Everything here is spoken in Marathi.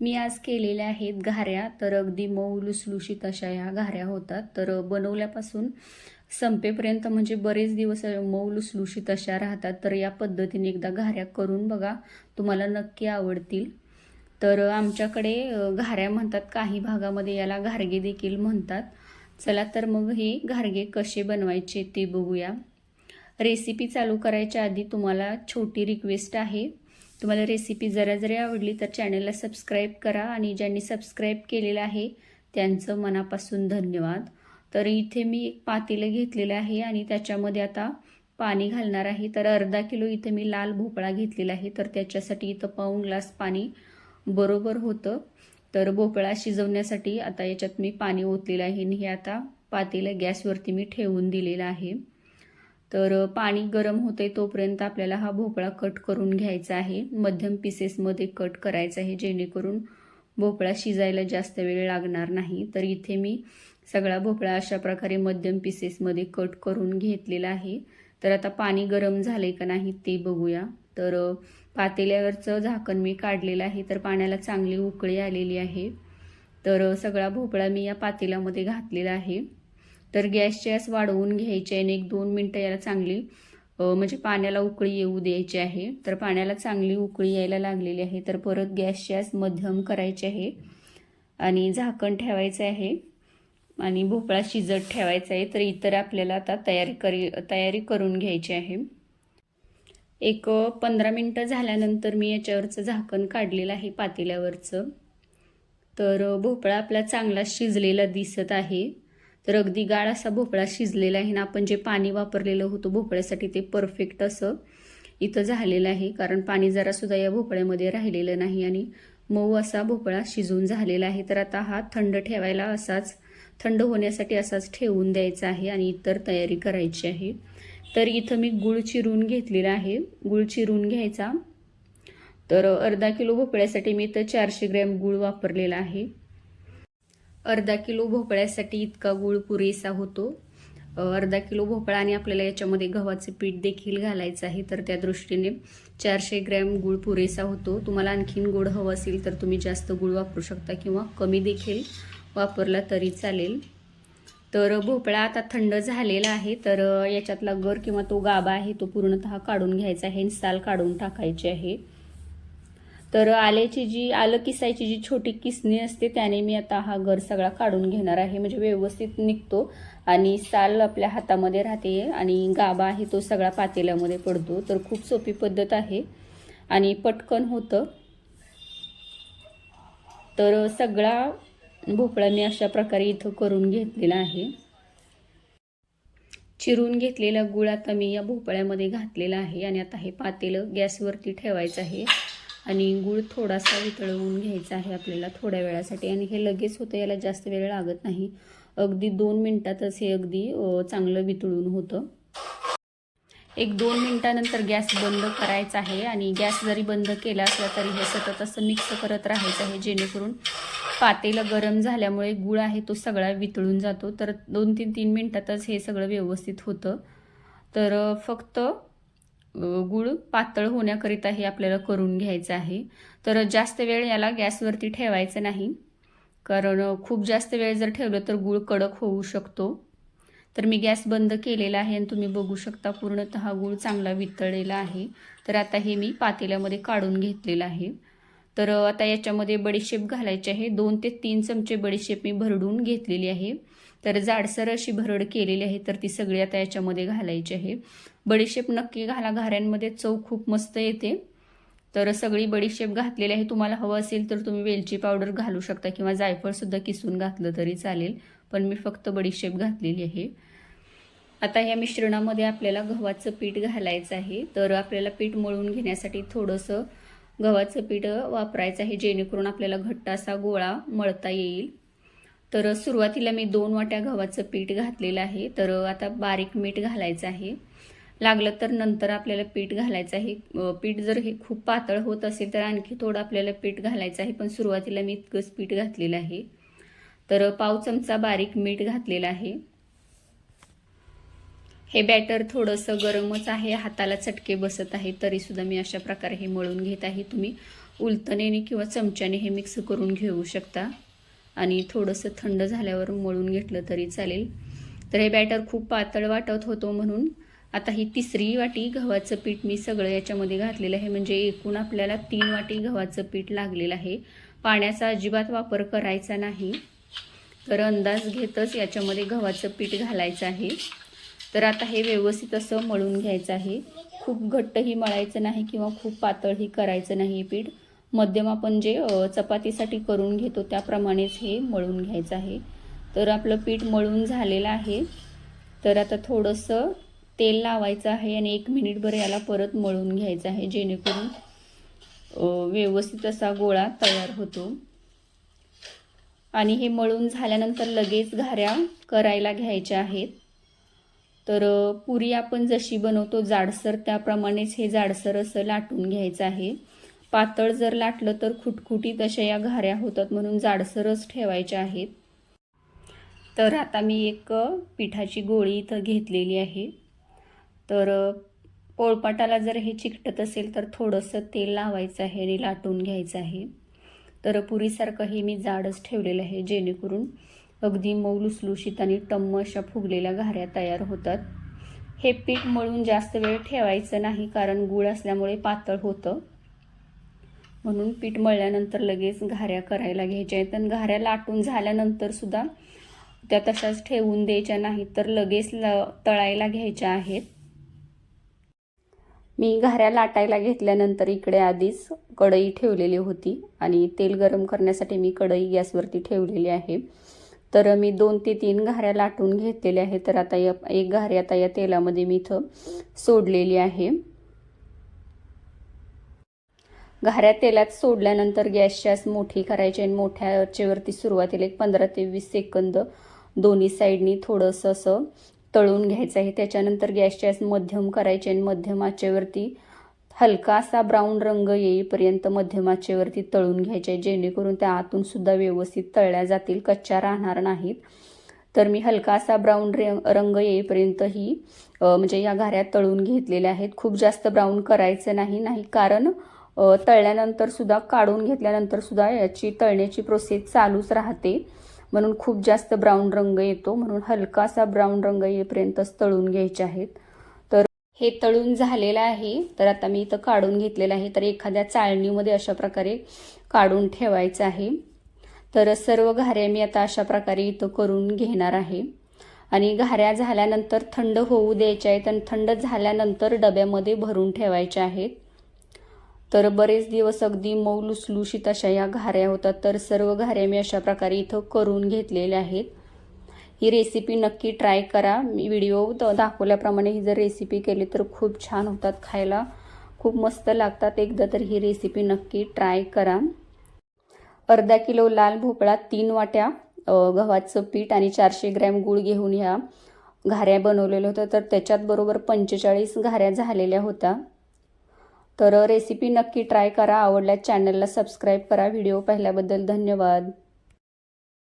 मी आज केलेल्या आहेत घाऱ्या. तर अगदी मऊ लुसलुशीत अशा ह्या घाऱ्या होतात. तर बनवल्यापासून संपेपर्यंत म्हणजे बरेच दिवस मऊ लुसलुशीत अशा राहतात. तर या पद्धतीने एकदा घाऱ्या करून बघा तुम्हाला नक्की आवडतील. तर आमच्याकडे घाऱ्या म्हणतात काही भागामध्ये याला घारगे देखील म्हणतात. चला तर मग हे घारगे कसे बनवायचे ते बघूया. रेसिपी चालू करायच्या आधी तुम्हाला छोटी रिक्वेस्ट आहे. तुम्हाला रेसिपी जरा जरी आवडली तर चॅनलला सबस्क्राईब करा आणि ज्यांनी सबस्क्राईब केलेलं आहे त्यांचं मनापासून धन्यवाद. तर इथे मी एक पातेलं घेतलेलं आहे आणि त्याच्यामध्ये आता पाणी घालणार आहे. तर अर्धा किलो इथे मी लाल भोपळा घेतलेला आहे. तर त्याच्यासाठी इथं पाऊण ग्लास पाणी बरोबर होतं. तर भोपळा शिजवण्यासाठी आता याच्यात मी पाणी ओतलेलं आहे आणि हे आता पातेलं गॅसवरती मी ठेवून दिलेलं आहे. तर पाणी गरम होते तोपर्यंत आपल्याला हा भोपळा कट करून घ्यायचा आहे. मध्यम पीसेसमध्ये कट करायचा आहे जेणेकरून भोपळा शिजायला जास्त वेळ लागणार नाही. तर इथे मी सगळा भोपळा अशा प्रकारे मध्यम पीसेसमध्ये कट करून घेतलेला आहे. तर आता पाणी गरम झाले का नाही ते बघूया. तर पातेल्यावरचं झाकण मी काढलेलं आहे तर पाण्याला चांगली उकळी आलेली आहे. तर सगळा भोपळा मी या पातेल्यामध्ये घातलेला आहे. तर गॅसची आस वाढवून घ्यायची आहे आणि एक दोन मिनटं याला चांगली म्हणजे पाण्याला उकळी येऊ द्यायची आहे. तर पाण्याला चांगली उकळी यायला लागलेली आहे. तर परत गॅसची आस मध्यम करायची आहे आणि झाकण ठेवायचं आहे आणि भोपळा शिजत ठेवायचा आहे. तर इतर आपल्याला आता तयारी करी तयारी करून घ्यायची आहे. एक पंधरा मिनटं झाल्यानंतर मी याच्यावरचं झाकण काढलेलं आहे पातेल्यावरचं. तर भोपळा आपला चांगला शिजलेला दिसत आहे. तर अगदी गाळ असा भोपळा शिजलेला आहे ना आपण जे पाणी वापरलेलं होतं भोपळ्यासाठी ते परफेक्ट असं इथं झालेलं आहे. कारण पाणी जरासुद्धा या भोपळ्यामध्ये राहिलेलं नाही आणि मऊ असा भोपळा शिजून झालेला आहे. तर आता हा थंड ठेवायला असाच थंड होण्यासाठी असाच ठेवून द्यायचा आहे आणि इतर तयारी करायची आहे. तर इथं मी गुळ चिरून घेतलेला आहे. गुळ चिरून घ्यायचा. तर अर्धा किलो भोपळ्यासाठी मी इथं चारशे ग्रॅम गुळ वापरलेला आहे. अर्धा किलो भोपळ्यासाठी इतका गुळ पुरेसा होतो. अर्धा किलो भोपळा आणि आपल्याला याच्यामध्ये गव्हाचे पीठ देखील घालायचं आहे. तर त्या दृष्टीने चारशे ग्रॅम गुळ पुरेसा होतो. तुम्हाला आणखीन गोड हवं असेल तर तुम्ही जास्त गुळ वापरू शकता किंवा कमी देखील वापरला तरी चालेल. तर भोपळा आता थंड झालेला आहे. तर याच्यातला गर किंवा तो गाबा आहे तो पूर्णतः काढून घ्यायचा आहे आणि साल काढून टाकायची आहे. तर आल्याची जी आलं किसायची जी छोटी किसणी असते त्याने मी आता हा गर सगळा काढून घेणार आहे. म्हणजे व्यवस्थित निघतो आणि साल आपल्या हातामध्ये राहते आणि गाबा आहे तो सगळा पातेल्यामध्ये पडतो. तर खूप सोपी पद्धत आहे. आणि पटकन होतं. तर सगळा भोपळा मी अशा प्रकारे इथं करून घेतलेला आहे. चिरून घेतलेला गुळ आता मी या भोपळ्यामध्ये घातलेला आहे आणि आता हे पातेलं गॅसवरती ठेवायचं आहे. आणि गुळ थोडासा वितळवून घ्यायचा आहे आपल्याला थोड्या वेळासाठी. आणि हे लगेच होतं याला जास्त वेळ लागत नाही. अगदी दोन मिनटातच हे अगदी चांगलं वितळून होतं. एक दोन मिनटानंतर गॅस बंद करायचा आहे. आणि गॅस जरी बंद केला असला तरी हे सतत असं मिक्स करत राहायचं आहे. जेणेकरून पातेला गरम झाल्यामुळे गुळ आहे तो सगळा वितळून जातो. तर दोन तीन तीन मिनटातच हे सगळं व्यवस्थित होतं. तर फक्त गुळ पातळ होण्याकरिता हे आपल्याला करून घ्यायचं आहे. तर जास्त वेळ याला गॅसवरती ठेवायचं नाही. कारण खूप जास्त वेळ जर ठेवलं तर गुळ कडक होऊ शकतो. तर मी गॅस बंद केलेला आहे आणि तुम्ही बघू शकता पूर्णतः गुळ चांगला वितळलेला आहे. तर आता हे मी पातेल्यामध्ये काढून घेतलेलं आहे. तर आता याच्यामध्ये बडीशेप घालायची आहे. दोन ते तीन चमचे बडीशेप मी भरडून घेतलेली आहे. तर जाडसर अशी भरड केलेली आहे तर ती सगळी आता याच्यामध्ये घालायची आहे. बडीशेप नक्की घाला घाऱ्यांमध्ये चव खूप मस्त येते. तर सगळी बडीशेप घातलेली आहे. तुम्हाला हवं असेल तर तुम्ही वेलची पावडर घालू शकता किंवा जायफळसुद्धा किसून घातलं तरी चालेल. पण मी फक्त बडीशेप घातलेली आहे. आता या मिश्रणामध्ये आपल्याला गव्हाचं पीठ घालायचं आहे. तर आपल्याला पीठ मळून घेण्यासाठी थोडंसं गव्हाचं पीठ वापरायचं आहे जेणेकरून आपल्याला घट्ट असा गोळा मळता येईल. तर सुरुवातीला मी दोन वाट्या गव्हाचं पीठ घातलेलं आहे. तर आता बारीक मीठ घालायचं आहे. लागलं तर नंतर आपल्याला पीठ घालायचं आहे. पीठ जर हे खूप पातळ होत असेल तर आणखी थोडं आपल्याला पीठ घालायचं आहे. पण सुरुवातीला मी इतकंच पीठ घातलेलं आहे. तर पाव चमचा बारीक मीठ घातलेलं आहे. हे बॅटर थोडंसं गरमच आहे हाताला चटके बसत आहे तरीसुद्धा मी अशा प्रकारे हे मळून घेत आहे. तुम्ही उलतनेने किंवा चमच्याने हे मिक्स करून घेऊ शकता. आणि थोडंसं थंड झाल्यावर मळून घेतलं तरी चालेल. तर हे बॅटर खूप पातळ वाटत होतो म्हणून आता ही तिसरी वाटी गव्हाचं पीठ मी सगळं याच्यामध्ये घातलेलं आहे. म्हणजे एकूण आपल्याला तीन वाटी गव्हाचं पीठ लागलेलं आहे. पाण्याचा अजिबात वापर करायचा नाही. तर अंदाज घेतच याच्यामध्ये गव्हाचं पीठ घालायचं आहे. तर आता हे व्यवस्थित असं मळून घ्यायचं आहे. खूप घट्टही मळायचं नाही किंवा खूप पातळही करायचं नाही हे पीठ. मध्यम आपण जे चपातीसाठी करून घेतो त्याप्रमाणेच हे मळून घ्यायचं आहे. तर आपलं पीठ मळून झालेलं आहे. तर आता थोडंसं तेल लावायचं आहे आणि एक मिनिटभर याला परत मळून घ्यायचं आहे जेणेकरून व्यवस्थित असा गोळा तयार होतो. आणि हे मळून झाल्यानंतर लगेच घाऱ्या करायला घ्यायच्या आहेत. तर पुरी आपण जशी बनवतो जाडसर त्याप्रमाणेच हे जाडसर असं लाटून घ्यायचं आहे. पातळ जर लाटलं तर खुटखुटीत अशा या घाऱ्या होतात म्हणून जाडसरच ठेवायच्या आहेत. तर आता मी एक पिठाची गोळी इथं घेतलेली आहे. तर पोळपाटाला जर हे चिकटत असेल तर थोडंसं तेल लावायचं आहे आणि लाटून घ्यायचं आहे. तर पुरीसारखं हे मी जाडच ठेवलेलं आहे जेणेकरून अगदी मऊ लुसलुशीत आणि टम्म अशा फुगलेल्या घाऱ्या तयार होतात. हे पीठ मळून जास्त वेळ ठेवायचं नाही कारण गूळ असल्यामुळे पातळ होतं. म्हणून पीठ मळल्यानंतर लगेच घाऱ्या करायला घ्यायच्या आहेत आणि घाऱ्या लाटून झाल्यानंतर सुद्धा त्या तशाच ठेवून द्यायच्या नाहीत तर लगेच ल तळायला घ्यायच्या आहेत. मी घाऱ्या लाटायला घेतल्यानंतर इकडे आधीच कढई ठेवलेली होती आणि तेल गरम करण्यासाठी मी कढई गॅसवरती ठेवलेली आहे. तर मी दोन ते तीन घाऱ्या लाटून घेतलेल्या आहे तर आता या एक घारी आता या तेलामध्ये मी इथं सोडलेली आहे. घाऱ्या तेलात सोडल्यानंतर गॅस आस मोठी करायची आणि मोठ्या आचेवरती सुरुवातीला एक पंधरा ते वीस सेकंद दोन्ही साईडनी थोडंसं असं तळून घ्यायचं आहे. त्याच्यानंतर गॅसची आस मध्यम करायचे आणि मध्यम आचेवरती हलकासा ब्राऊन रंग येईपर्यंत मध्यमाचेवरती तळून घ्यायचे जेणेकरून त्या आतून सुद्धा व्यवस्थित तळल्या जातील कच्च्या राहणार नाहीत. तर मी हलकासा ब्राऊन रंग येईपर्यंत ही म्हणजे या घाऱ्या तळून घेतलेल्या आहेत. खूप जास्त ब्राऊन करायचं नाही नाही कारण तळल्यानंतर सुद्धा काढून घेतल्यानंतर सुद्धा याची तळण्याची प्रोसेस चालूच राहते. म्हणून खूप जास्त ब्राऊन रंग येतो म्हणून हलकासा ब्राऊन रंग येईपर्यंतच तळून घ्यायचे आहेत. हे तळून झालेलं आहे. तर आता मी इथं काढून घेतलेलं आहे. तर एखाद्या चाळणीमध्ये अशा प्रकारे काढून ठेवायचं आहे. तर सर्व घाऱ्या मी आता अशा प्रकारे इथं करून घेणार आहे. आणि घाऱ्या झाल्यानंतर थंड होऊ द्यायच्या आहेत आणि थंड झाल्यानंतर डब्यामध्ये भरून ठेवायच्या आहेत. तर बरेच दिवस अगदी मऊ लुसलुशीत अशा या घाऱ्या होतात. तर सर्व घाऱ्या मी अशा प्रकारे इथं करून घेतलेल्या आहेत. ही रेसिपी नक्की ट्राय करा. मी व्हिडिओ दाखवल्याप्रमाणे ही जर रेसिपी केली तर खूप छान होतात खायला. खूप मस्त लागतात. एकदा तर ही रेसिपी नक्की ट्राय करा. अर्धा किलो लाल भोपळा तीन वाट्या गव्हाचं पीठ आणि चारशे ग्रॅम गूळ घेऊन ह्या घाऱ्या बनवलेल्या होत्या. तर त्याच्यात बरोबर पंचेचाळीस घाऱ्या झालेल्या होत्या. तर रेसिपी नक्की ट्राय करा. आवडल्यास चॅनलला सबस्क्राईब करा. व्हिडिओ पाहिल्याबद्दल धन्यवाद.